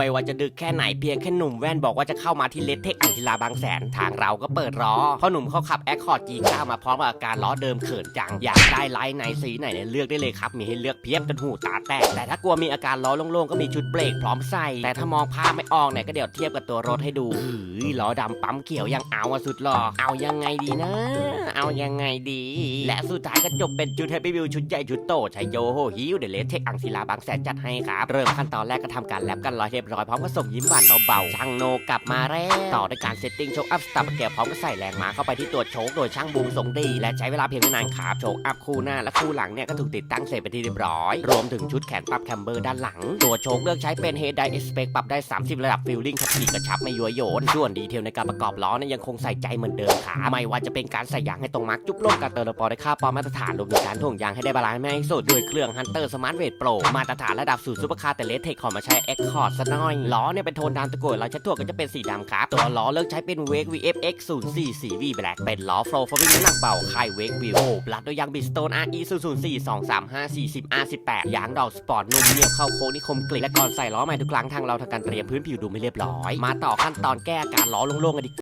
ไม่ว่าจะดึกแค่ไหนเพียงแค่หนุ่มแว่นบอกว่าจะเข้ามาที่เลดเทคอังศิลาบางแสนทางเราก็เปิดรอเพราะหนุ่มเขาขับแอคคอร์ด G9 มาพร้อมกับอาการล้อเดิมเขินจัง อยากได้ไลท์ไหนสีไหนเนี่ยเลือกได้เลยครับ มีให้เลือกเพียบจนหูตาแตก แต่ถ้ากลัวมีอาการล้อโล่งๆก็มีชุดเบรกพร้อมใส่ แต่ถ้ามองภาพไม่ออกเนี่ยก็เดี๋ยวเทียบกับตัวรถให้ดูเฮ้ยล้อดำปั๊มเขียวยังเอาอะสุดหล่อเอายังไงดีนะ เอายังไงดี และสุดท้ายก็จบเป็นชุดเฮปปี้วิวชุดใหญ่ชุดโตชัยโยโฮฮิวเดเลสเทคอังศิลาบางแสนจัดให้ครับเริ่มขั้นตอนแรกก็ทำการแลบกันร้อยเรียบร้อยพร้อมกับส่งยิ้มหวานเบาๆช่างโนกลับมาแล้วต่อด้วยการเซตติ้งโชคอัพสตาร์เกียร์พร้อมกับใส่แรงม้าเข้าไปที่ตัวโชคโดยช่างบูมส่งดีและใช้เวลาเพียงไม่นานครับโชคอัพคู่หน้าและคู่หลังเนี่ยก็ถูกติดตั้งเสร็จไปนที่เรียบร้อย รวมถึงชุดแขนปรับแคมเบอร์ด้านหลัง ตัวโชคเลือกใช้เป็นเฮดไดเอสเปกปรับได้ 30 ระดับฟิลลิ่งขับขี่กระชับไม่ยัวโยนส่วนดีเทลในการประกอบล้อเนี่ยยังคงใส่ใจเหมือนเดิมครับไม่ว่าจะเป็นการใส่ยางให้ตรงมาร์กจุ๊บโลกการเติมระปอได้ค่าปอมาตรฐานรวมถึงการถ่วงยางให้ได้บาลานซ์ไม่ให้สุดด้วยเครื่อง Hunter Smart Weight Pro มาตรฐานระดับสูตรซุปเปอร์คาร์แต่เลสเทคขอมาใช้ X Cord ซะหน่อย ล้อเนี่ยเป็นโทนดำตะกั่วลายชัดถั่วก็จะเป็นสีดำครับ ตัวล้อเลือกใช้เป็น Wake VFX 04 4 V Black เป็นล้อ Flow ฟอร์วิ่งน้ำหนักเบาค่าย Wake View โอบรัดด้วยยาง Bridgestone RE 004 235 40 R18 ยางดอกสปอร์ตนุ่มเนียบเข้าโค้งนิคมกลิและก่อนใส่ล้อใหม่ทุกครั้งทางเราทำการเตรียมพื้นผิวดูไม่เรียบร้อย มาต่อขั้นตอนแก้อาการล้อโล่งๆกันดี